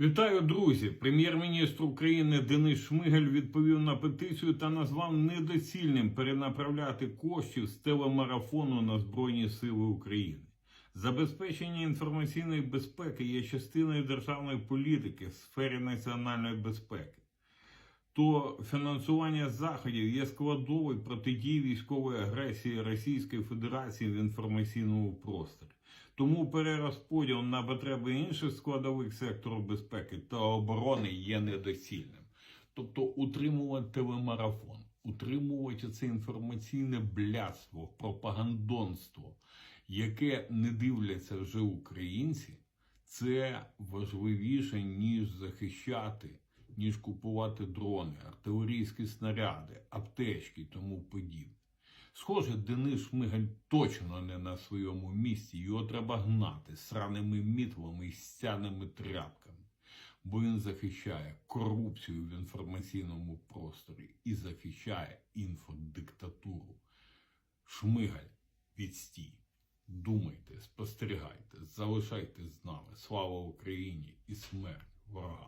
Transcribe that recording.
Вітаю, друзі! Прем'єр-міністр України Денис Шмигаль відповів на петицію та назвав недоцільним перенаправляти коштів з телемарафону на Збройні Сили України. Забезпечення інформаційної безпеки є частиною державної політики в сфері національної безпеки. То фінансування заходів є складовою протидії військової агресії Російської Федерації в інформаційному просторі. Тому перерозподіл на потреби інших складових сектору безпеки та оборони є недоцільним. Тобто утримувати телемарафон, утримувати це інформаційне блядство, пропагандонство, яке не дивляться вже українці, це важливіше, ніж захищати, ніж купувати дрони, артилерійські снаряди, аптечки і тому подібне. Схоже, Денис Шмигаль точно не на своєму місці. Його треба гнати сраними мітлами і стяними тряпками. Бо він захищає корупцію в інформаційному просторі і захищає інфодиктатуру. Шмигаль, відстій. Думайте, спостерігайте, залишайтесь з нами. Слава Україні і смерть ворогам!